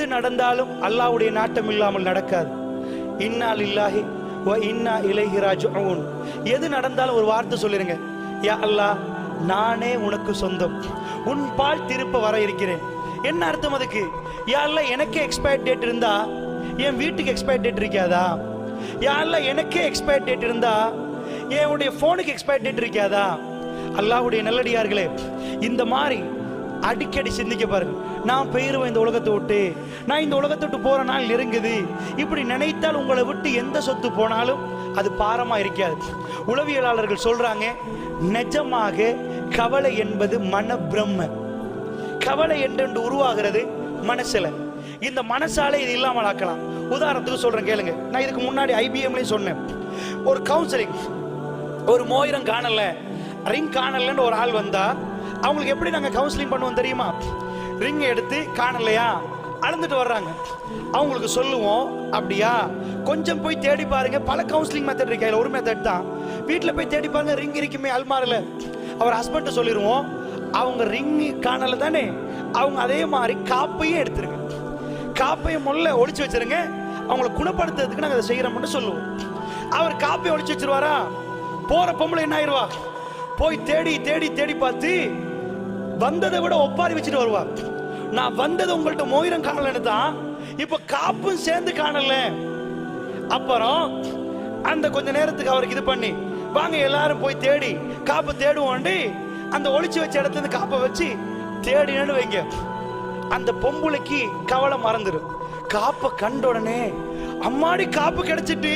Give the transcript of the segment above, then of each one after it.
எது நடந்தாலும் அல்லாஹ்வுடைய நாட்டம் இல்லாமல் நடக்காது. இன்னால் இல்லாஹி ஓ இன்னா இளைகிராஜ் ராஜிஊன். எது நடந்தாலும் ஒரு வார்த்தை சொல்லிருங்க. யா அல்லாஹ் நானே உனக்கு சொந்தம். உன் பால் திருப்ப வர இருக்கிறேன். என்ன அர்த்தம் அதுக்கு? யா அல்ல எனக்கே எக்ஸ்பயர் டேட் இருந்தா என் வீட்டுக்கு எக்ஸ்பயர் டேட் இருக்காதா? யா அல்ல எனக்கே எக்ஸ்பயர் டேட் இருந்தா என்னுடைய ஃபோனுக்கு எக்ஸ்பயர் டேட் இருக்காதா? அல்லாஹ்வுடைய நல்லடியார்களே இந்த மாதிரி அடிக்கடி சிந்திக்க பாருங்க நான் போயிருவேன் இந்த உலகத்தை விட்டு. நான் இந்த உலகத்தை விட்டு போற நாள் நெருங்குது. இப்படி நினைத்தால் உங்களை விட்டு எந்த சொத்து போனாலும் அது பாரமா இருக்காது. உளவியலாளர்கள் சொல்றாங்க நிஜமாக கவலை என்பது மன பிரம்ம கவலை என்று உருவாகிறது மனசுல. இந்த மனசால இது இல்லாமல் ஆக்கலாம். உதாரணத்துக்கு சொல்றேன் கேளுங்க. நான் இதுக்கு முன்னாடி ஐபிஎம்லயும் சொன்னேன். ஒரு கவுன்சிலிங் ஒரு மோயிரம் காணல. ரிங் காணலன்னு ஒரு ஆள் வந்தா அவங்களுக்கு எப்படி நாங்க கவுன்சிலிங் பண்ணுவோம் தெரியுமா? ரிங் எடுத்து காணலையா? அளந்துட்டு வர்றாங்க. அவங்களுக்கு சொல்லுவோம் அப்படியா? கொஞ்சம் போய் தேடி பாருங்க. பல கவுன்சிலிங் மெத்தட் இருக்கு. ஒரு மெத்தட் தான். வீட்டில் போய் தேடி பாருங்க ரிங் இருக்குமே அல்மாரில். அவர் ஹஸ்பண்ட் சொல்லிடுவோம் அவங்க ரிங் காணல தானே? அவங்க அதே மாதிரி காப்பையும் எடுத்துருங்க. காப்பையும் முல்ல ஒழிச்சு வச்சிருங்க. அவங்கள குணப்படுத்துறதுக்கு நாங்கள் அதை செய்கிறோம்னு சொல்லுவோம். அவர் காப்பையை ஒழிச்சு வச்சிருவாரா? போற பொம்பளை என்ன ஆயிருவா போய் தேடி தேடி தேடி பார்த்து வந்ததை விட ஒப்பாரி வச்சுட்டு வருவா நான் வந்தது உங்கள்ட்ட மோயிரம் காணலன்னு தான் இப்ப காப்பும் சேர்ந்து காணல. அப்புறம் அந்த கொஞ்ச நேரத்துக்கு அவருக்கு இது பண்ணி வாங்க எல்லாரும் போய் தேடி காப்பை தேடுவோண்டி அந்த ஒளிச்சு வச்ச இடத்துல இருந்து காப்பை வச்சு தேடினு வைங்க. அந்த பொம்புளைக்கு கவலை மறந்துடும் காப்பை கண்ட உடனே அம்மாடி காப்பு கிடைச்சிட்டு.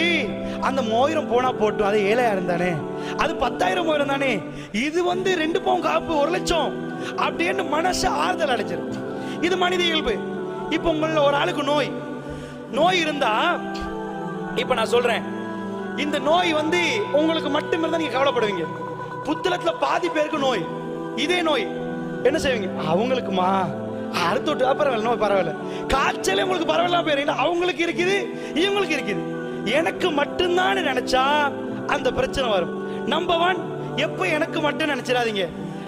அந்த மோயிரம் போனா போட்டும் அது ஏழாயிரம் தானே அது பத்தாயிரம் மோயிரம் தானே? இது வந்து ரெண்டு பவுன் காப்பு ஒரு லட்சம் அப்படின்னு மனசு ஆறுதல் அடைச்சிடும் இது மனித இயல்பு. இப்போ உங்கள ஒரு ஆளுக்கு நோய். நோய் இருந்தா இப்ப நான் சொல்றேன். இந்த நோய் வந்து உங்களுக்கு மட்டும் இருந்தா நீங்க கவலைப்படுவீங்க. புத்தளத்துல பாதி பேருக்கு நோய். இதே நோய். என்ன செய்வீங்க? அவங்களுக்குமா? அடுத்து விட்டு பரவாயில்ல நோய் பரவாயில்ல. காய்ச்சலே உங்களுக்கு பரவாயில்ல போயிருங்க அவங்களுக்கு இருக்குது இவங்களுக்கு இருக்குது. எனக்கு மட்டும்தான் நினைச்சா அந்த பிரச்சனை வரும். நம்பர் ஒன் எப்ப எனக்கு மட்டும் நினைச்சிடாதீங்க.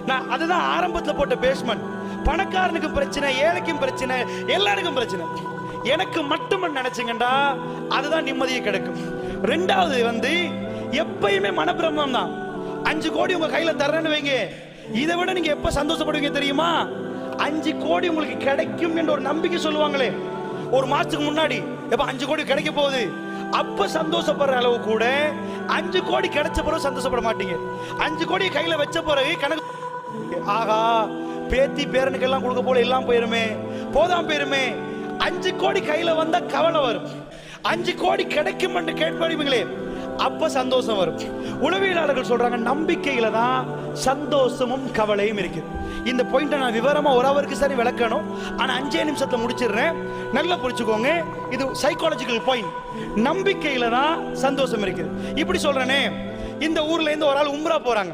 நான் அதுதான் ஆரம்பத்துல போட்ட பேஸ்மெண்ட் பணக்காரனுக்கும் பிரச்சனை ஏழைக்கும் பிரச்சனை எல்லாருக்கும் பிரச்சனை. எனக்கு மட்டும் நினைச்சுங்கண்டா அதுதான் நிம்மதியை கிடைக்கும். ரெண்டாவது வந்து எப்பயுமே மனப்பிரமம் தான். அஞ்சு கோடி உங்க கையில தர்றேன்னு வைங்க. இதை விட நீங்க எப்ப சந்தோஷப்படுவீங்க தெரியுமா? அஞ்சு கோடி உங்களுக்கு கிடைக்கும் என்ற ஒரு நம்பிக்கை சொல்லுவாங்களே. ஒரு மாசத்துக்கு முன்னாடி எப்ப அஞ்சு கோடி கிடைக்க போகுது? அப்ப சந்தோஷப்படுற அளவு கூட அஞ்சு கோடி கிடைச்ச பிறகு சந்தோஷப்பட மாட்டீங்க. அஞ்சு கோடி கையில வச்ச பிறகு கணக்கு ஆகா பேத்தி பேரனுக்கெல்லாம் கொடுக்க போல எல்லாம் போயிருமே போதாம் போயிருமே. அஞ்சு கோடி கையில வந்தா கவலை வரும். அஞ்சு கோடி கிடைக்கும் என்று கேட்பீங்களே அப்ப சந்தோஷம் வரும். உளவியலாளர்கள் சொல்றாங்க நம்பிக்கையில தான் சந்தோஷமும் கவலையும் இருக்கு இந்த பாயிண்ட நான் விவரமா ஒரு அவருக்கு சரி விளக்கணும். ஆனா அஞ்சே நிமிஷத்துல முடிச்சிடுறேன். நல்லா புரிச்சுக்கோங்க இது சைக்காலஜிக்கல் பாயிண்ட் நம்பிக்கையில தான் சந்தோஷம் இருக்குது. இப்படி சொல்றேனே இந்த ஊர்ல இருந்து ஒரு ஆள் உம்ரா போறாங்க.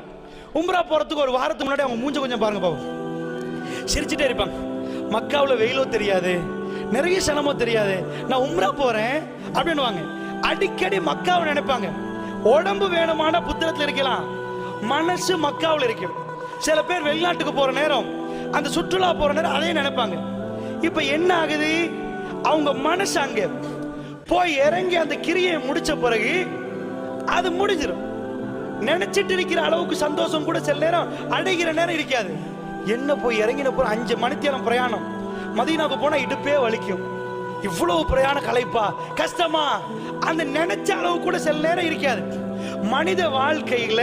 உம்ரா போறதுக்கு ஒரு வாரத்துக்கு முன்னாடி அவங்க மூஞ்ச கொஞ்சம் பாருங்க பாவம் சிரிச்சுட்டே இருப்பாங்க. மக்காவில் வெயிலோ தெரியாது. நிறைய சனமோ தெரியாது. நான் உம்ரா போறேன் அப்படின்னுவாங்க. அடிக்கடி மக்காவை நினைப்பாங்க. உடம்பு வேணுமான புத்திரத்தில் இருக்கலாம். மனசு மக்காவில் இருக்கணும் சில பேர் வெளிநாட்டுக்கு போற நேரம் அந்த சுற்றுலா போற நேரம் அதையும் நினைப்பாங்க. இப்ப என்ன ஆகுது? அவங்க மனசு அங்க. போய் இறங்கி அந்த கிரியை முடிச்ச பிறகு அது முடிஞ்சிடும் நினைச்சிட்டு இருக்கிற அளவுக்கு சந்தோஷம் கூட சில நேரம் அடைகிற நேரம் இருக்காது. என்ன போய் இறங்கின போற அஞ்சு மணித்தேரம் பிரயாணம். மதியனாவுக்கு போனா இடுப்பே வலிக்கும். இவ்வளவு பிரயாண கலைப்பா. கஷ்டமா? அந்த நினைச்ச அளவு கூட சில நேரம் இருக்காது. மனித வாழ்க்கையில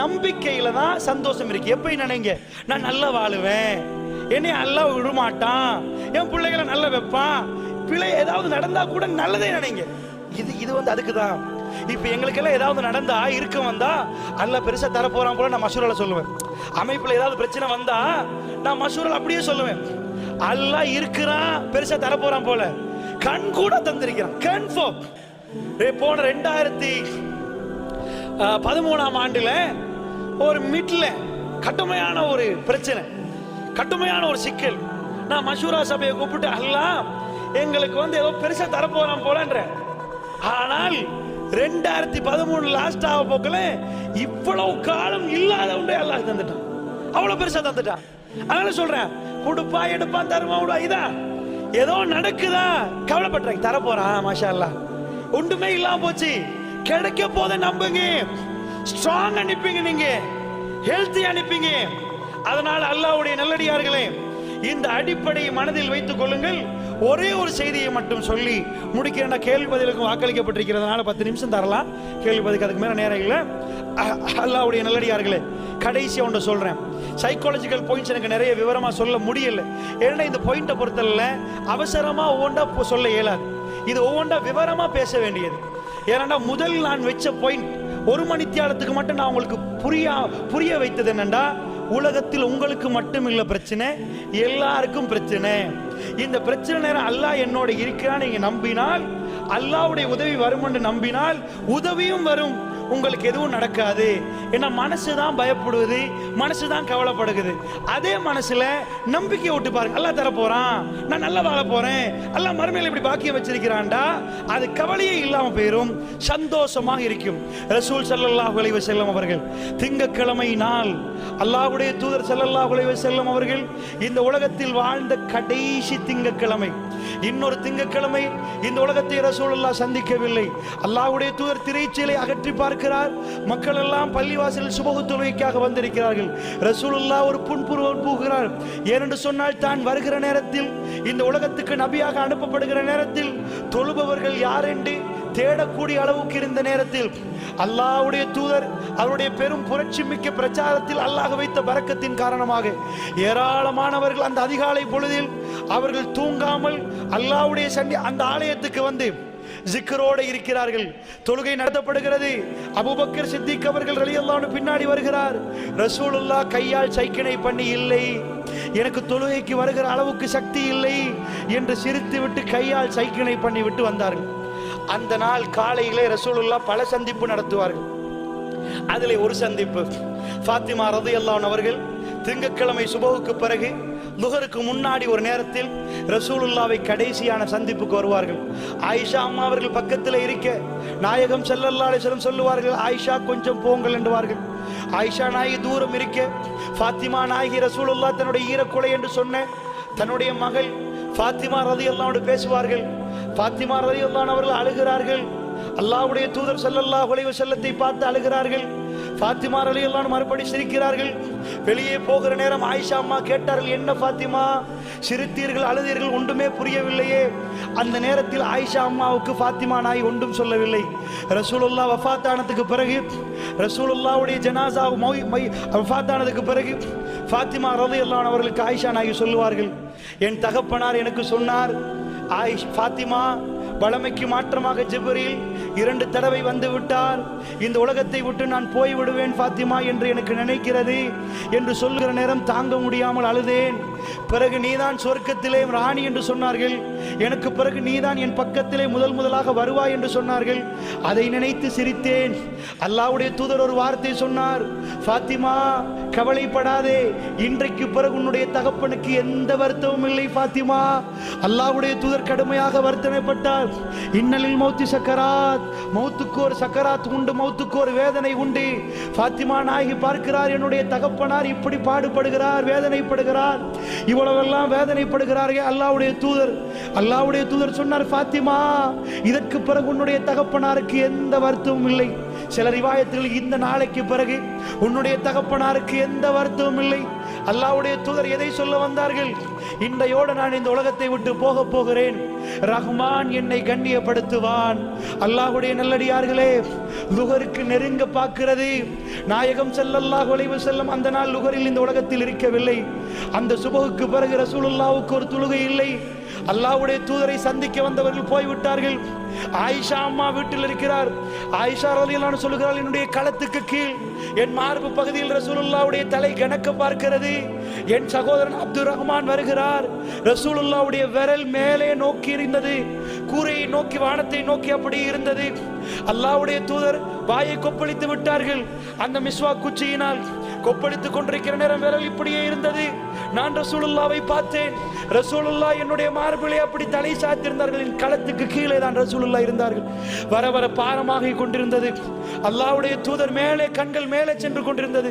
நம்பிக்கையில தான் சந்தோஷம் இருக்கு. எப்படி நினைங்க? நான் நல்லா வாழுவேன். என்னை நல்லா விடமாட்டான். என் பிள்ளைகளை நல்லா வைப்பான். பிள்ளை ஏதாவது நடந்தா கூட நல்லதே நினைங்க. இது இது வந்து அதுக்கு தான் இப்போ எங்களுக்கெல்லாம் ஏதாவது நடந்தா இருக்க வந்தா அல்ல பெருசா தர போறான் போல நான் மசூரால சொல்லுவேன். அமைப்புல ஏதாவது பிரச்சனை வந்தா நான் மசூரால் அப்படியே சொல்லுவேன். அல்லாஹ் இருக்கிறான் பெருசா தர போறான் போல. கண் கூட தந்திருக்கிறான். கன்ஃபார்ம் போன ரெண்டாயிரத்தி பதிமூணாம் ஆண்டுல ஒரு மிட்ல கடுமையான ஒரு பிரச்சனை கடுமையான ஒரு சிக்கல். நான் மஷூரா சபையை கூப்பிட்டு அல்லா எங்களுக்கு வந்து ஏதோ பெருசா தரப்போறான் போலன்ற. ஆனால் ரெண்டாயிரத்தி பதிமூணு லாஸ்ட் ஆக போக்கல இவ்வளவு காலம் இல்லாத ஒன்றே அல்லாஹ் தந்துட்டான். அவ்வளவு பெருசா தந்துட்டான். அதனால சொல்றேன் கொடுப்பா எடுப்பா தருமா விடுவா. இதான் ஏதோ நடக்குதா? கவலைப்படுறாங்க தர போறான் மாஷா அல்லாஹ் ஒன்றுமே இல்லாம போச்சு. கிடைக்க போத நம்புங்க. ஸ்ட்ராங் அனுப்பிங்க நீங்க. ஹெல்த்தி அனுப்பிங்க. அதனால் அல்லாஹ்வுடைய நல்லடியார்களே இந்த அடிப்படையை மனதில் வைத்துக் கொள்ளுங்கள். ஒரே ஒரு செய்தியை மட்டும் சொல்லி முடிக்கிறேன். கேள்வி பதிலுக்கும் வாக்களிக்கப்பட்டிருக்கிறதுனால பத்து நிமிஷம் தரலாம். கேள்வி பதிலுக்கு அதுக்கு மேல நேரம் இல்லை. அல்லாவுடைய நல்லடியார்களே கடைசியா ஒன்று சொல்றேன். சைக்காலஜிக்கல் பாயிண்ட்ஸ் எனக்கு நிறைய விவரமா சொல்ல முடியல. ஏன்னா இந்த பாயிண்ட்டை பொறுத்தல அவசரமா ஒவ்வொன்றா சொல்ல இயலாது. இது ஒவ்வொன்றா விவரமா பேச வேண்டியது. ஏன்னா முதல் நான் வச்ச பாயிண்ட் ஒரு மணி தியாலத்துக்கு மட்டும் நான் உங்களுக்கு புரியா புரிய வைத்தது என்னண்டா உலகத்தில் உங்களுக்கு மட்டும் இல்லை பிரச்சனை எல்லாருக்கும் பிரச்சனை. இந்த பிரச்சனை நேரம் அல்லாஹ் என்னோட இருக்கிறான்னு நீங்க நம்பினால் அல்லாவுடைய உதவி வரும் என்று நம்பினால் உதவியும் வரும். உங்களுக்கு எதுவும் நடக்காது. ஏன்னா மனசு தான் பயப்படுவது மனசு தான் கவலைப்படுகுது. அதே மனசுல நம்பிக்கை விட்டு பாருங்க. நல்லா தர போறான். நான் நல்லா வாழ போறேன். எல்லாம் மறுமையில் இப்படி பாக்கியம் வச்சிருக்கிறான்டா. அது கவலையே இல்லாம போயிரும். சந்தோஷமாக இருக்கும். ரசூல் ஸல்லல்லாஹு அலைஹி செல்லும் அவர்கள் திங்கக்கிழமை நாள் அல்லாஹ்வுடைய தூதர் ஸல்லல்லாஹு அலைஹி வஸல்லம் அவர்கள் இந்த உலகத்தில் வாழ்ந்த கடைசி திங்கட்கிழமை இன்னொரு திங்கட்கிழமை இந்த உலகத்தை ரசூலுல்லாஹ் சந்திக்கவில்லை. அல்லாஹ்வுடைய தூதர் திரைச்சீலை அகற்றி இருக்கிறார். மக்கள் எல்லாம் பள்ளிவாசலில் சுபகு தொழுகைக்காக வந்திருக்கிறார்கள். ரசூலுல்லா ஒரு புன்புருவம் பூகிறார். ஏனென்று சொன்னால் தான் வருகிற நேரத்தில் இந்த உலகத்துக்கு நபியாக அனுப்பப்படுகிற நேரத்தில் தொழுபவர்கள் யார் என்று தேடக்கூடிய அளவுக்கு இருந்த நேரத்தில் அல்லாஹ்வுடைய தூதர் அவருடைய பெரும் புரட்சி மிக்க பிரச்சாரத்தில் அல்லாஹ் வைத்த பறக்கத்தின் காரணமாக ஏராளமானவர்கள் அந்த அதிகாலை பொழுதில் அவர்கள் தூங்காமல் அல்லாஹ்வுடைய சண்டி அந்த ஆலயத்துக்கு வந்து ஜிக்கரோடு இருக்கிறார்கள். தொழுகை நடத்தப்படுகிறது. அபூபக்கர் சித்திக் அவர்கள் ரலியல்லான்னு பின்னாடி வருகிறார். ரசூலுல்லாஹ் கையால் சைக்கிணை பண்ணி இல்லை எனக்கு தொழுகைக்கு வருகிற அளவுக்கு சக்தி இல்லை என்று சிரித்து விட்டு கையால் சைக்கிணை பண்ணி விட்டு வந்தார்கள். அந்த நாள் காலையிலே ரசூலுல்லா பல சந்திப்பு நடத்துவார்கள். அதிலே ஒரு சந்திப்பு. ஃபாத்திமா ரதியல்லான் அவர்கள் திங்கட்கிழமை சுபவுக்கு பிறகு லுகருக்கு முன்னாடி ஒரு நேரத்தில் ரசூலுல்லாவை கடைசியான சந்திப்புக்கு வருவார்கள். ஆயிஷா அம்மா அவர்கள் பக்கத்தில் இருக்க நாயகம் ஸல்லல்லாஹு சொல்லுவார்கள் ஆயிஷா கொஞ்சம் போங்கள் என்றுவார்கள். ஆயிஷா நாயகி தூரம் இருக்க ஃபாத்திமா நாயகி ரசூலுல்லாஹ் தன்னுடைய ஈரக்குலை என்று சொன்ன தன்னுடைய மகள் ஃபாத்திமா ரதி அல்லாவோடு பேசுவார்கள். ஃபாத்திமா ரதி அல்லான் அவர்கள் அழுகிறார்கள். அல்லாவுடைய தூதர் செல்லல்லா அலைஹி செல்லத்தை பார்த்து அழுகிறார்கள். ஃபாத்திமா எல்லாம் மறுபடி சிரிக்கிறார்கள் வெளியே போகிற நேரம் ஆயிஷா அம்மா கேட்டார்கள் என்ன ஃபாத்திமா? சிரித்தீர்கள் அழுதீர்கள் ஒன்றுமே புரியவில்லையே. அந்த நேரத்தில் ஆயிஷா அம்மாவுக்கு ஃபாத்திமா நாய் ஒன்றும் சொல்லவில்லை. ரசூலுல்லா வஃபாத்தானதுக்கு பிறகு ரசூலுல்லாவுடைய ஜனாசா மொய் மை வஃபாத்தானதுக்கு பிறகு ஃபாத்திமா ரலியல்லாஹு அவர்களுக்கு ஆயிஷா நாயகி சொல்லுவார்கள். என் தகப்பனார் எனக்கு சொன்னார் ஆயிஷ் ஃபாத்திமா வளமைக்கு மாற்றமாக ஜிப்ரீல் இரண்டு தடவை வந்து விட்டார் இந்த உலகத்தை விட்டு நான் போய் விடுவேன் ஃபாத்திமா என்று எனக்கு நினைக்கிறது. என்று சொல்கிற நேரம் தாங்க முடியாமல் அழுதேன். பிறகு நீதான் சொர்க்கத்திலே ராணி என்று சொன்னார்கள். எனக்கு பிறகு நீதான் என் பக்கத்திலே முதல் முதலாக வருவாய் என்று சொன்னார்கள். அதை நினைத்து சிரித்தேன். அல்லாவுடைய தூதர் ஒரு வார்த்தை சொன்னார். ஃபாத்திமா கவலைப்படாதே. இன்றைக்கு பிறகு உன்னுடைய தகப்பனுக்கு எந்த வருத்தமும் இல்லை ஃபாத்திமா. அல்லாவுடைய தூதர் கடுமையாக வர்த்தனைப்பட்டார் இன்னலில் மௌத்தி சக்கராத். மௌத்துக்கு ஒரு சக்கராத் உண்டு மௌத்துக்கு ஒரு வேதனை உண்டு. ஃபாத்திமா நாயகி பார்க்கிறார் என்னுடைய தகப்பனார் இப்படி பாடுபடுகிறார் வேதனைப்படுகிறார். இவ்வளவெல்லாம் வேதனைப்படுகிறார்கள் அல்லாவுடைய தூதர். அல்லாவுடைய தூதர் சொன்னார் ஃபாத்திமா இதற்கு பிறகு உன்னுடைய தகப்பனாருக்கு எந்த வருத்தமும் இல்லை. சில ரிவாயத்தில் இந்த நாளைக்கு பிறகு உன்னுடைய தகப்பனாருக்கு எந்த வருத்தமும் இல்லை. அல்லாவுடைய தூதர் எதை சொல்ல வந்தார்கள்? இன்றையோடு நான் இந்த உலகத்தை விட்டு போக போகிறேன். ரஹ்மான் என்னை கண்ணியப்படுத்துவான். அல்லாஹ்வுடைய நல்லடியார்களே லுகருக்கு நெருங்க பார்க்கிறது. நாயகம் செல்லல்லாஹ் அலைஹி செல்லும் அந்த நாள் லுகரில் இந்த உலகத்தில் இருக்கவில்லை. அந்த சுபகுக்கு பிறகு ரசூலுல்லாவுக்கு ஒரு தொழுகை இல்லை. அல்லாவுடைய தூதரை சந்திக்க வந்தவர்கள் போய்விட்டார்கள். ஆயிஷா அம்மா வீட்டில் இருக்கிறார். ஆயிஷா ரலியல்லாஹு சொல்லுகிறாள் என்னுடைய களத்துக்கு கீழ் என் மார்பு பகுதியில் ரசூலுல்லாவுடைய தலை கணக்க பார்க்கிறது. என் சகோதரன் அப்துல் ரஹ்மான் வருகிறார். ரசூலுல்லாவுடைய விரல் மேலே நோக்கி இருந்தது. கூரையை நோக்கி வானத்தை நோக்கி அப்படி இருந்தது. அல்லாவுடைய தூதர் வாயை கொப்பளித்து விட்டார்கள். அந்த மிஸ்வா குச்சியினால் கொப்பளித்துக் கொண்டிருக்கிற நேரம் விரல் இப்படியே இருந்தது. நான் ரசூலுல்லாவை பார்த்தேன். ரசூலுல்லா என்னுடைய மார்பிலே அப்படி தலை சாத்திருந்தார்கள். என் களத்துக்கு கீழே தான் ரசூலுல்லா இருந்தார்கள். வர வர பாரமாக கொண்டிருந்தது. அல்லாவுடைய தூதர் மேலே கண்கள் மேலே சென்று கொண்டிருந்தது.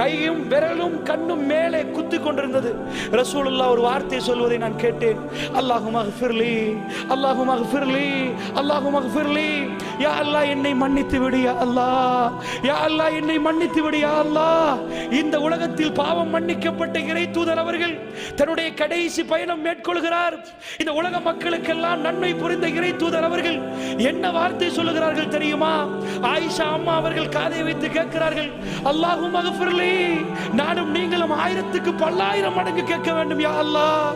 கையும் விரலும் கண்ணும் மேலே குத்தி கொண்டிருந்தது. ரசூலுல்லா ஒரு வார்த்தை சொல்வதை நான் கேட்டேன். அல்லாஹு ஃபிர்லி அல்லாஹு மகஃபிர்லி அல்லாஹு மகஃபிர்லி யா அல்லாஹ் என்னை மன்னித்து விடு யா அல்லாஹ். யா அல்லாஹ் என்னை மன்னித்து விடு யா அல்லாஹ். இந்த உலகத்தில் பாவம் மன்னிக்கப்பட்ட இறை தூதர் அவர்கள் தன்னுடைய கடைசி பயணம் மேற்கொள்கிறார். இந்த உலக மக்களுக்கெல்லாம் நன்மை புரிந்த இறை தூதர் அவர்கள் என்ன வார்த்தை சொல்லுகிறார்கள் தெரியுமா? ஆயிஷா அம்மா அவர்கள் காதை வைத்து கேட்கிறார்கள் அல்லாஹும் மகஃபிர்லி நானும் நீங்களும் ஆயிரத்துக்கு பல்லாயிரம் மடங்கு கேட்க வேண்டும் யா அல்லாஹ்.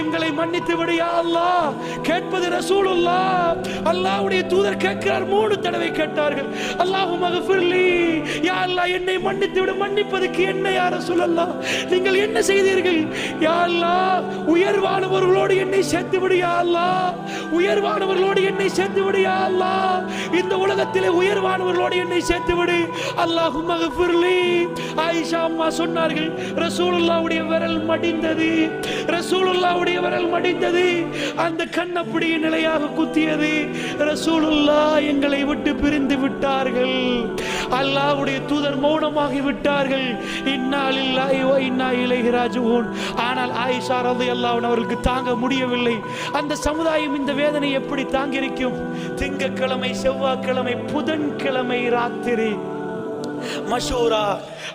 எங்களை மன்னித்து விடு யா அல்லாஹ். கேட்பது ரசூலுல்லா அல்லாஹ்வுடைய தூதர் கேட்கிறார் அவர் மூணு தடவை கேட்டார்கள் அல்லாஹு மகஃபிர்லி யா அல்லாஹ் என்னை மன்னித்து விடு மன்னிப்பதற்கு என்ன யார ரசூலல்லாஹ்? நீங்கள் என்ன செய்தீர்கள்? யா அல்லாஹ் உயர்வானவர்களோடு என்னை சேர்த்து விடு யா அல்லாஹ். உயர்வானவர்களோடு என்னை சேர்த்து விடு யா அல்லாஹ். இந்த உலகத்திலே உயர்வானவர்களோடு என்னை சேர்த்து விடு. அல்லாஹு மகஃபிர்லி. ஆயிஷா அம்மா சொன்னார்கள் ரசூலுல்லாவுடைய விரல் மடிந்தது ரசூலுல்லாவுடைய விரல் மடிந்தது. அந்த கண் அப்படியே நிலையாக குத்தியது. ரசூலுல்லா எங்களை விட்டு பிரிந்து விட்டார்கள். அல்லாஹ்வுடைய தூதர் மௌனமாகி விட்டார்கள். இன்னால் இல்லாஹி இன்னா இளையராஜு ராஜிஊன். ஆனால் ஆயிஷா ரது அன்ஹா அவர்களுக்கு தாங்க முடியவில்லை. அந்த சமுதாயம் இந்த வேதனை எப்படி தாங்கியிருக்கும்? திங்கக்கிழமை செவ்வாய்க்கிழமை புதன்கிழமை ராத்திரி. மஷூரா.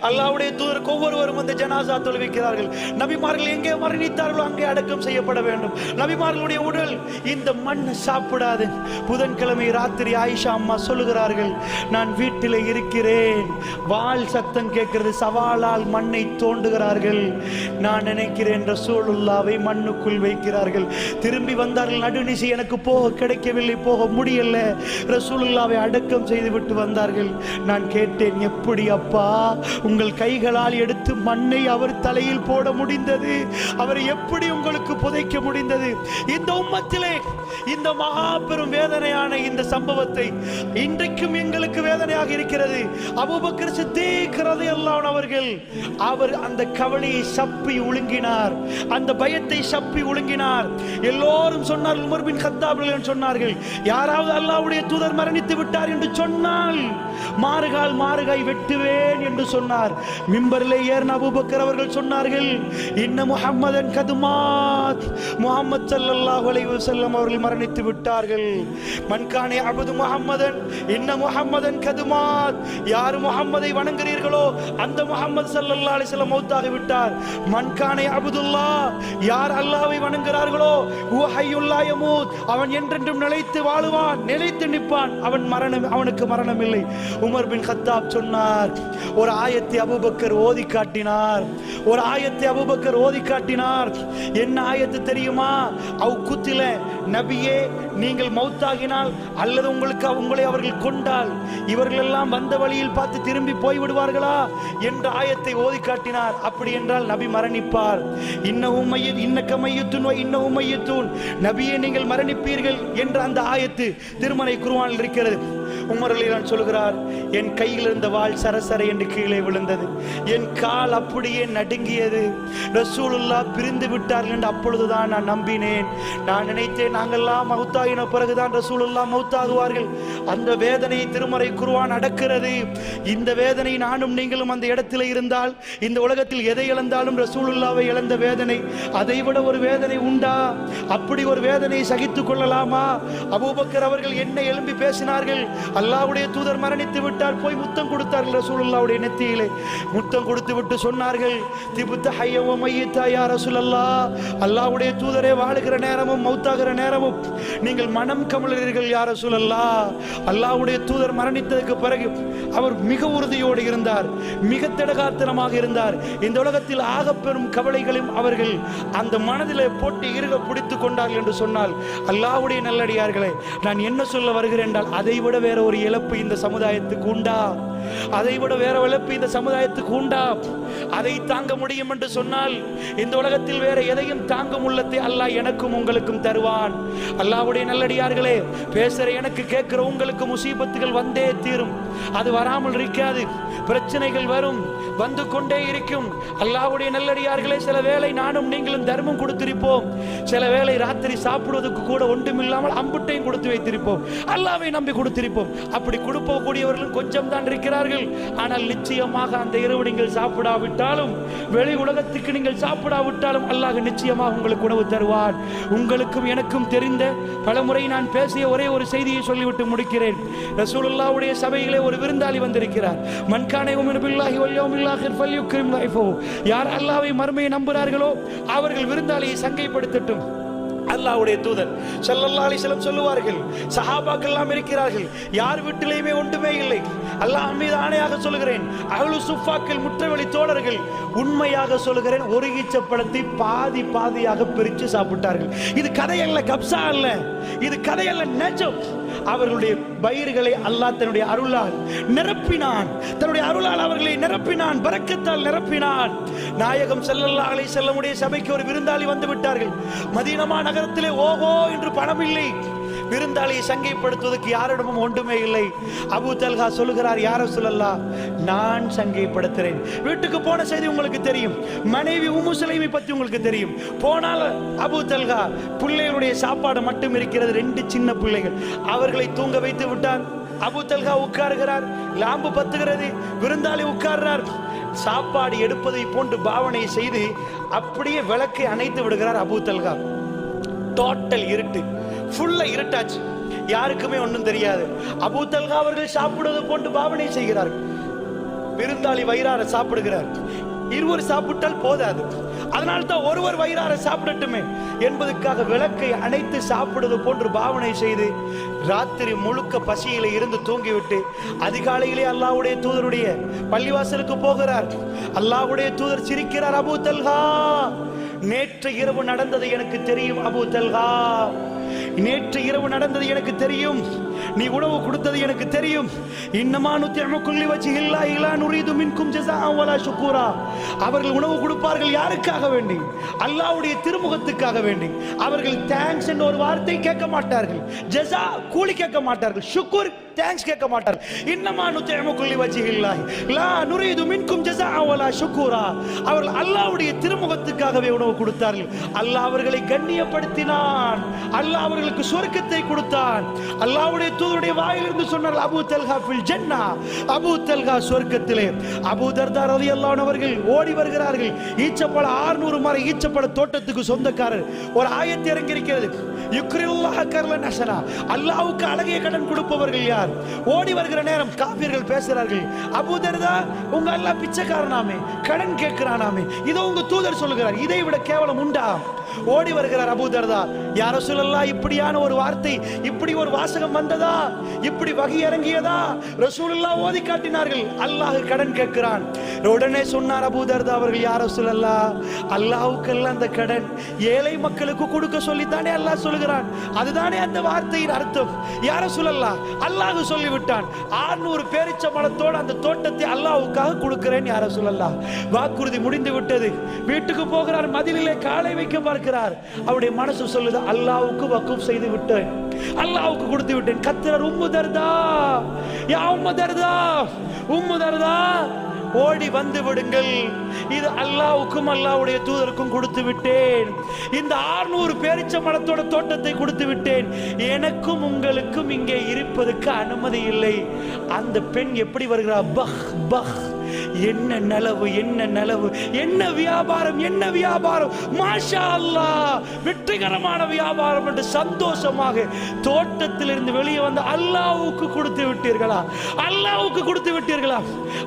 அல்லாவுடைய தூதருக்கு ஒவ்வொருவரும் வந்து ஜனாசா தொழுவிக்கிறார்கள். நபிமார்கள் எங்கே மரணித்தார்களோ அங்கே அடக்கம் செய்யப்பட வேண்டும். நபிமார்களுடைய உடல் இந்த மண் சாப்பிடாது. புதன்கிழமை ராத்திரி ஆயிஷா அம்மா சொல்லுகிறார்கள் நான் வீட்டில் இருக்கிறேன். வாள் சத்தம் கேட்கிறது சவாலால் மண்ணை தோண்டுகிறார்கள். நான் நினைக்கிறேன் ரசூலுல்லாவை மண்ணுக்குள் வைக்கிறார்கள். திரும்பி வந்தார்கள் நடுநிசி எனக்கு போக கிடைக்கவில்லை போக முடியல. ரசூலுல்லாவை அடக்கம் செய்து விட்டு வந்தார்கள். நான் கேட்டேன் எப்படி அப்பா உங்கள் கைகளால் எடுத்து மண்ணை அவர் தலையில் போட முடிந்தது. அவரை எப்படி உங்களுக்கு புதைக்க முடிந்தது? இந்த உம்மத்திலே இந்த மகா பெரும் வேதனையான இந்த சம்பவத்தை இன்றைக்கும் எங்களுக்கு வேதனையாக இருக்கிறது. அபுபக்கர் சித்திக்கிறது எல்லாம் அவர்கள் அவர் அந்த கவலையை சப்பி ஒழுங்கினார் அந்த பயத்தை சப்பி ஒழுங்கினார் எல்லோரும் சொன்னார் உமர் பின் கத்தாப் சொன்னார்கள் யாராவது அல்லாவுடைய தூதர் மரணித்து விட்டார் என்று சொன்னால் மாறுகால் மாறுகாய் வெட்டுவேன் என்று சொன்னார். மிம்பரிலே ஏறின அபுபக்கர் அவர்கள் சொன்னார்கள் இன்ன முகம்மதன் கதுமாத் முகமது சல்லாஹ் அலைவசல்லம் அவர்கள் மரணித்து விட்டார்கள். மன்கானே அபுது முகம்மதன் இன்ன முகம்மதன் கதுமாத். யார் முகம்மதை வணங்குறீர்களோ அந்த முகம்மது சல்லல்லா அலைஹி மௌத்தாகி விட்டார். மன்கானே அபுதுல்லா யார் அல்லாவை வணங்குகிறார்களோ உஹையுல்லா யமூத். அவன் என்றென்றும் நிலைத்து வாழுவான் நிலைத்து நிற்பான். அவன் மரணம் அவனுக்கு மரணம் இல்லை உமர் பின் கத்தாப் சொன்னார் ஒரு ஆயத்தை அபுபக்கர் ஓதி காட்டினார். ஒரு ஆயத்தை அபுபக்கர் ஓதி காட்டினார். என்ன ஆயத்து தெரியுமா? அவ் குத்தில நபியே நீங்கள் மௌத்தாகினால் அல்லது உங்களுக்கு உங்களை அவர்கள் கொண்டால் இவர்கள் எல்லாம் வந்த வழியில் பார்த்து திரும்பி போய் விடுவார்களா என்ற ஆயத்தை ஓதி காட்டினார். அப்படி என்றால் நபி மரணிப்பார். இன்னவும் மைய இன்னக்க மையத்துன் இன்னவும் மையத்தூன் நபியே நீங்கள் மரணிப்பீர்கள் என்ற அந்த ஆயத்து திருமலை குருவானில் இருக்கிறது. உமர் அலிலான் சொல்கிறார் என் கையில் இருந்த வாள் சரசர என்று கீழே விழுந்தது. என் கால் அப்படியே நடுங்கியது. ரசூலுல்லா பிரிந்து விட்டார்கள் என்று அப்பொழுதுதான் நான் நம்பினேன். நான் நினைத்தேன் நாங்கெல்லாம் மௌத்தாகின பிறகுதான் ரசூலுல்லா மௌத்தாகுவார்கள். அந்த வேதனை திருமறை குருவான் அடக்கிறது. இந்த வேதனை நானும் நீங்களும் அந்த இடத்துல இருந்தால் இந்த உலகத்தில் எதை இழந்தாலும் ரசூலுல்லாவை இழந்த வேதனை. அதை விட ஒரு வேதனை உண்டா? அப்படி ஒரு வேதனையை சகித்துக் கொள்ளலாமா? அபூபக்கர் அவர்கள் என்ன எழும்பி பேசினார்கள்? அல்லாவுடைய தூதர் மரணித்து விட்டால் போய் முத்தம் கொடுத்தார்கள் ரசூலுல்லாவுடைய நெத்தியிலே. முத்தம் கொடுத்து விட்டு சொன்னார்கள் திபுத்த ஹையவோ மையத்தா யா ரசூலல்லா. அல்லாவுடைய தூதரே வாழுகிற நேரமும் மௌத்தாகிற நேரமும் நீங்கள் மனம் கமலர்கள் யா ரசூலல்லா. அல்லாவுடைய தூதர் மரணித்ததுக்கு பிறகு அவர் மிக உறுதியோடு இருந்தார் மிக திடகாத்திரமாக இருந்தார். இந்த உலகத்தில் ஆகப்பெறும் கவலைகளையும் அவர்கள் அந்த மனதிலே போட்டு இருக பிடித்து கொண்டார்கள் என்று சொன்னால் அல்லாவுடைய நல்லடியார்களே நான் என்ன சொல்ல வருகிறேன் என்றால் அதை விடவே வேற ஒரு இழப்பு இந்த சமுதாயத்துக்கு உண்டா? அதை விட வேற வளர்ப்பு இந்த சமுதாயத்துக்கு உண்டா? அதை தாங்க முடியும் என்று சொன்னால் இந்த உலகத்தில் வேற எதையும் தாங்கும் உள்ளத்தை அல்லாஹ் எனக்கும் உங்களுக்கும் தருவான். அல்லாஹ்வுடைய நல்லடியார்களே பேசுற எனக்கு கேட்கிற உங்களுக்கு முசீபத்துகள் வந்தே தீரும். அது வராமல் இருக்காது. பிரச்சனைகள் வரும். வந்து கொண்டே இருக்கும். அல்லாஹ்வுடைய நல்லடியார்களே சில வேளை நானும் நீங்களும் தர்மம் கொடுத்திருப்போம். சில வேளை ராத்திரி சாப்பிடுவதற்கு கூட ஒன்றுமில்லாமல் அம்புட்டையும் கொடுத்து வைத்திருப்போம். அல்லாவை நம்பி கொடுத்திருப்போம். அப்படி கொடுப்ப கூடியவர்களும் கொஞ்சம் தான் இருக்கிறார்கள் ஆனால் நிச்சயமாக அந்த இரவு நீங்கள் சாப்பிடாவிட்டாலும் வெளி உலகத்துக்கு நீங்கள் சாப்பிடாவிட்டாலும் அல்லாஹ் நிச்சயமாக உங்களுக்கு உணவு தருவார். உங்களுக்கும் எனக்கும் தெரிந்த பலமுறை நான் பேசிய ஒரே ஒரு செய்தியை சொல்லிவிட்டு முடிக்கிறேன். ரசூலுல்லாவுடைய சபையிலே ஒரு விருந்தாளி வந்திருக்கிறார். மன்கானை உமின் பில்லாஹி வல்யோமில்லாஹிர் ஃபல்யுக்ரிம் லைஃபோ யார் அல்லாஹ்வை மறுமையை நம்புகிறார்களோ அவர்கள் விருந்தாளியை சங்கைப்படுத்தட்டும். அல்லாவுடைய தூதர் ஸல்லல்லாஹு அலைஹி சொல்லுவார்கள் சஹாபாக்கள் எல்லாம் இருக்கிறார்கள் யார் வீட்டிலேயுமே ஒன்றுமே இல்லை. அல்லாஹ் மீது ஆணையாக சொல்லுகிறேன் அகலு சுஃபாக்கள் முற்றவெளி தோழர்கள் உண்மையாக சொல்லுகிறேன் ஒரு ஈச்சப்படத்தை பாதி பாதியாக பிரித்து சாப்பிட்டார்கள். இது கதையல்ல கப்சா அல்ல. இது கதையல்ல நெஜம். அவர்களுடைய பயிர்களை அல்லாஹ் தன்னுடைய அருளால் நிரப்பினான். தன்னுடைய அருளால் அவர்களை நிரப்பினான். பறக்கத்தால் நிரப்பினான். நாயகம் ஸல்லல்லாஹு அலைஹி செல்லமுடைய சபைக்கு ஒரு விருந்தாளி வந்து விட்டார்கள். மதீனமா நகரத்திலே ஓஹோ என்று பணம் இல்லை விருந்தாளியை சங்கைப்படுத்துவதற்கு யாரிடமும் ஒன்றுமே இல்லை. அபு தல்கா சொல்லுகிறார் யார சொல்லல்லா நான் சங்கைப்படுத்துறேன். வீட்டுக்கு போன செய்தி உங்களுக்கு தெரியும். மனைவி உம்மு சுலைமை பத்தி உங்களுக்கு தெரியும். போனால் அபு தல்கா பிள்ளைகளுடைய சாப்பாடு மட்டும் இருக்கிறது ரெண்டு சின்ன பிள்ளைகள். அவர்களை தூங்க வைத்து விட்டார் அபு தல்கா உட்காருகிறார். லாம்பு பத்துகிறது. விருந்தாளி உட்கார்றார். சாப்பாடு எடுப்பதை போன்று பாவனை செய்து அப்படியே விளக்கை அணைத்து விடுகிறார் அபு தல்கா டோட்டல் இருட்டு. ஃபுல்லா இருட்டாச்சு. யாருக்குமே ஒண்ணும் தெரியாது. அபு தல்கா அவர்கள் சாப்பிடுவது போன்று பாவனை செய்கிறார் விருந்தாளி வயிறார சாப்பிடுகிறார். இருவர் சாப்பிட்டால் போதாது. அதனால தான் ஒருவர் வயிறார சாப்பிடட்டுமே என்பதற்காக விளக்கை அணைத்து சாப்பிடுவது போன்று பாவனை செய்து ராத்திரி முழுக்க பசியில இருந்து தூங்கிவிட்டு அதிகாலையிலே அல்லாஹ்வுடைய தூதருடைய பள்ளிவாசலுக்கு போகிறார். அல்லாஹ்வுடைய தூதர் சிரிக்கிறார் அபு தல்கா நேற்று இரவு நடந்தது எனக்கு தெரியும் அபு தல்கா. நேற்று இரவு நடந்தது எனக்கு தெரியும். நீ உணவு கொடுத்தது எனக்கு தெரியும். இன்னமா நுத்தியமுக்குள்ளி வச்சு இல்லா இல்லா நுரீது மின்கும் ஜஸா அவலா ஷுக்கூரா அவர்கள் உணவு கொடுப்பார்கள் யாருக்காக வேண்டி? அல்லாஹ்வுடைய திருமுகத்துக்காக வேண்டி. அவர்கள் தேங்க்ஸ் என்ற ஒரு வார்த்தை கேட்க மாட்டார்கள். ஜஸா கூலி கேட்க மாட்டார்கள். ஷுக்கூர் தேங்க்ஸ் கேட்க மாட்டார் இன்னமா நுத்தியமுக்குள்ளி வச்சு இல்லா லா நுரீது மின்கும் ஜஸா அவலா ஷுக்கூரா அவர்கள் அல்லாவுடைய திருமுகத்துக்காகவே உணவு கொடுத்தார்கள். அல்லாஹ் அவர்களை கண்ணியப்படுத்தினான். அல்லாஹ் அவர்களுக்கு சொர்க்கத்தை கொடுத்தான். அல்லாஹ்வுடைய தூதருடைய வாயிலிருந்து சொன்னார் அபு தல்கா ஃபில் ஜென்னா. அபு தல்கா சொர்க்கத்திலே. அபு தர்தா ரதி அன்ஹு அவர்கள் ஓடி வருகிறார்கள். ஈச்சப்பழ ஆறுநூறு மரம் ஈச்சப்பழ தோட்டத்துக்கு சொந்தக்காரர். ஒரு ஆயத்தை இறங்கி இருக்கிறது யுக்ரில்லாஹ கர்ல நசரா. அல்லாஹ்வுக்கு அழகிய கடன் கொடுப்பவர்கள் யார்? ஓடி வருகிற நேரம் காபியர்கள் பேசுகிறார்கள். அபு தர்தா உங்க அல்லாஹ் பிச்சைக்காரனாமே கடன் கேட்கிறானாமே. இதோ உங்க தூதர் சொல்லுகிறார். இதை விட கேவலம் உண்டா? ஓடி வருகிறார் அபூ தர்தா யார சொல்லலாம் இப்படியான ஒரு வார்த்தை இப்படி ஒரு வாசகம் வந்ததா? இப்படி வகை இறங்கியதா? ரசூலுல்லா ஓதி காட்டினார்கள். அல்லாஹ் கடன் கேட்கிறான். உடனே சொன்னார் அபூ தர்தா அவர்கள் யார சொல்லலாம் அல்லாஹுக்கெல்லாம் அந்த கடன் ஏழை மக்களுக்கு கொடுக்க சொல்லித்தானே அல்லாஹ் சொல்லுகிறான். அதுதானே அந்த வார்த்தையின் அர்த்தம். யார சொல்லலாம் அல்லாஹ் சொல்லிவிட்டான். ஆறுநூறு பேரிச்ச மனத்தோடு அந்த தோட்டத்தை அல்லாஹுக்காக கொடுக்கிறேன் யார சொல்லலாம் வாக்குறுதி முடிந்து விட்டது வீட்டுக்கு போகிறார் மதிலிலே காலை வைக்க பார்க்கிறார். அவருடைய மனசு சொல்லுது அல்லாவுக்கு வக்கூப் செய்து விட்டேன். அல்லாவுக்கு கொடுத்து விட்டேன். கத்திரர் உம்மு தர்தா. யா உம்மு தர்தா. உம்மு தர்தா ஓடி வந்து விடுங்கள். இது அல்லாவுக்கும் அல்லாவுடைய தூதருக்கும் கொடுத்து விட்டேன். இந்த 600 பேரிச்ச மரத்தோட தோட்டத்தை கொடுத்து விட்டேன். எனக்கும் உங்களுக்கும் இங்கே இருப்பதற்கு அனுமதி இல்லை. அந்த பெண் எப்படி வருகிறார் பஹ் பஹ். என்ன நலவு என்ன நலவு என்ன வியாபாரம் என்ன வியாபாரம்? மாஷா வெற்றிகரமான வியாபாரம் என்று சந்தோஷமாக தோட்டத்திலிருந்து வெளியே வந்து அல்லாவுக்கு கொடுத்து விட்டீர்களா? அல்லாவுக்கு கொடுத்து விட்டீர்களா?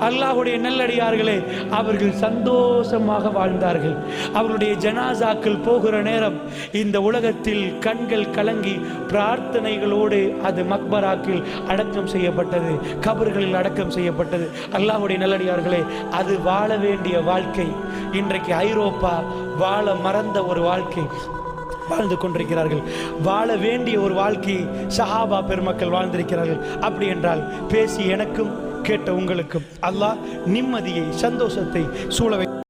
அல்லாஹுடைய நல்லடியார்களே அவர்கள் சந்தோஷமாக வாழ்ந்தார்கள். அவருடைய ஜனாசாக்கள் போகிற நேரம் இந்த உலகத்தில் கண்கள் கலங்கி பிரார்த்தனைகளோடு அது மக்பராக்கில் அடக்கம் செய்யப்பட்டது கபர்களில் அடக்கம் செய்யப்பட்டது. அல்லாஹ்வுடைய நல்லடியார்களே அது வாழ வேண்டிய வாழ்க்கை. இன்றைக்கு ஐரோப்பா வாழ மறந்த ஒரு வாழ்க்கை. வாழ்ந்து கொண்டிருக்கிறார்கள். வாழ வேண்டிய ஒரு வாழ்க்கை சஹாபா பெருமக்கள் வாழ்ந்திருக்கிறார்கள். அப்படி என்றால் பேசி எனக்கும் கேட்ட உங்களுக்கும் அல்லாஹ் நிம்மதியை சந்தோஷத்தை சூழவை